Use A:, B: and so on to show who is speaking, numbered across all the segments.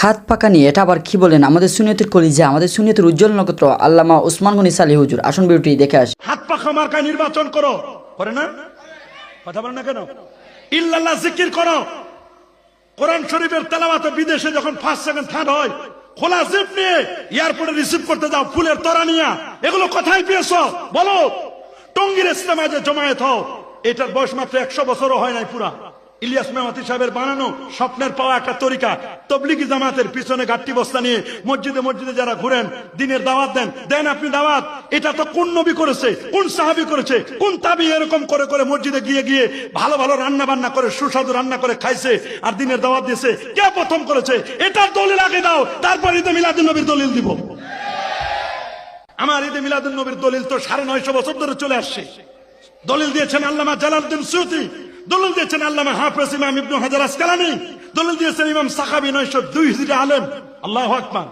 A: হাত পাকা নিয়ে, এটা আবার কি বলেন? আমাদের সুনিয়তের কলিজা, আমাদের সুনিয়তের উজ্জ্বল নক্ষত্র, আল্লামা ওসমান গনি সালি হুজুর। আসন বিউটি দেখে আসি।
B: হাত পাখা মার্কায় নির্বাচন করো। করে না? কথা বলেন না কেন? ইল্লাল্লাহ জিকির করো। কোরআন শরীফের তেলাওয়াতে বিদেশে যখন ফার্স্ট সেকেন্ড থার্ড হয়, খোলা জিপ নিয়ে এয়ারপোর্টে রিসিভ করতে যাও, ফুলের তরা নিয়া। এগুলো কোথায় পেয়েছ? বলো। টঙ্গির ইসলামে জমায়েত হও, এটার বয়স মাত্র একশো বছরও হয় নাই পুরা। ইলিয়াস সাহেবের বানানো স্বপ্নের পাওয়া একটা তরিকা। তবলিগি জামাতের পিছনে গাট্টি বস্তা নিয়ে মসজিদে মসজিদে যারা ঘুরেন, দিনের দাওয়াত দেন দেন আপনি দাওয়াত। এটা তো কোন নবী করেছে, কোন সাহাবি করেছে, কোন তাবি এরকম করে করে মসজিদে গিয়ে গিয়ে ভালো ভালো রান্না বান্না করে, সুস্বাদু রান্না করে খাইছে আর দিনের দাওয়াত দিয়েছে। কে প্রথম করেছে? এটার দলিল আগে দাও, তারপর ঈদে মিলাদুল নবীর দলিল দিব। আমার ঈদে মিলাদুল নবীর দলিল তো সাড়ে নয়শো বছর ধরে চলে আসছে। দলিল দিয়েছেন আল্লামা জালালউদ্দিন সুতি দলিল দিয়েছেন আল্লামা হাফেজ ইমাম ইবনু হাজার আসকালানি। দলিল দিয়েছেন ইমাম সাকাবি নয়শো দুই হিজরি আলেম। আল্লাহ আকবার।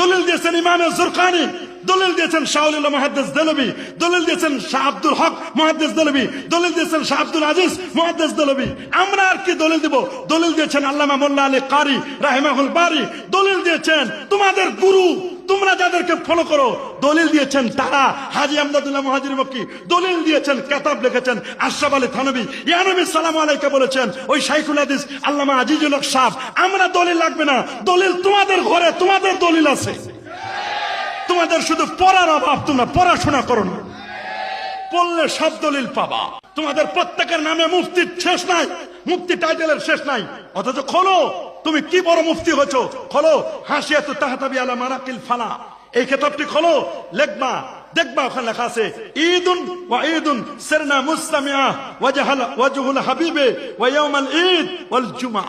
B: দলিল দিয়েছেন ইমামে জুরকানি। দলিল দিয়েছেন শাহুল্লাহ মহাদ্দেস দেলবি। দলিল দিয়েছেন শাহ আব্দুল হক মহাদ্দেস দেলবি। দলিল দিয়েছেন শাহ আব্দুল আজিজ মহাদ্দেস দেলবি। আমরা আর কি দলিল দিব? দলিল দিয়েছেন আল্লামা মোল্লা আলী কারি রাহিমাহুল বারি। দলিল দিয়েছেন তোমাদের গুরু তোমরা যাদেরকে ফলো করো, দলিল দিয়েছেন তারা। হাজি আমদাদুল্লাহ মহাজির মক্কি, দলিল দিয়েছেন, কেতাব লিখেছেন। আশরাফ আলী থানবী ইয়ানবী সালাম আলাইকে বলেছেন, ওই শাইখুল হাদিস, আল্লামা আজিজুল সাহ আমরা দলিল লাগবে না। দলিল তোমাদের ঘরে, তোমাদের দলিল আছে। তোমাদের শুধু পড়ার অভাব, তোমরা পড়াশোনা করো না। পড়লে সব দলিল পাবা। তোমাদের প্রত্যেকের নামে মুফতির শেষ নাই। মুফতি টাইটেলের শেষ নাই। অথচ খোলো, তুমি কি বড় মুফতি হয়েছো? খোলো হাসিয়া তাহাতাবি আলা মারাকিল ফালা এই খেতাবটি খোলো, লেখবা, দেখবা, ওখানে লেখা আছে, ঈদুন ওয়া ঈদুন সিরনা মুসতামিয়া ওয়াজহাল, ওয়াজহুল হাবিবে ওয়া ইয়াউমাল ঈদ ওয়াল জুমআ।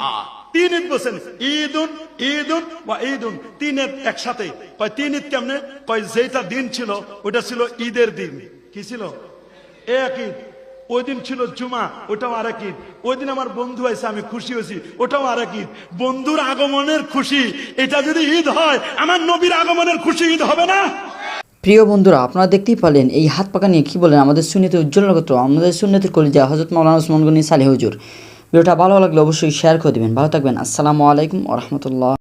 B: তিন ঈদ বলছেন, ঈদুন ঈদুন ওয়া ঈদুন। তিন ঈদ একসাথে। কয় তিন ঈদ কেমনে? কয় যেটা দিন ছিল ওটা ছিল ঈদের দিন। কি ছিল? এক ঈদ। ওই দিন ছিল জুমা, ওটাও আরেক ঈদ। ওই দিন আমার বন্ধু আছে আমি খুশি হয়েছি, ওটাও আরেক ঈদ। বন্ধুর আগমনের খুশি, এটা যদি ঈদ হয়, আমার নবীর আগমনের খুশি ঈদ হবে না?
A: প্রিয় বন্ধুরা, আপনারা দেখতেই পারলেন, এই হাত পাকা নিয়ে কি বলেন আমাদের সুন্নিতের উজ্জ্বল নক্ষত্র, আমাদের সুন্নিতের কলিজা হজরত মাওলানা ওসমান গনি সালি হুজুর। ভিডিওটা ভালো লাগলে অবশ্যই শেয়ার করে দিবেন। ভালো থাকবেন। আসসালামু আলাইকুম ওরহমতুল্লাহ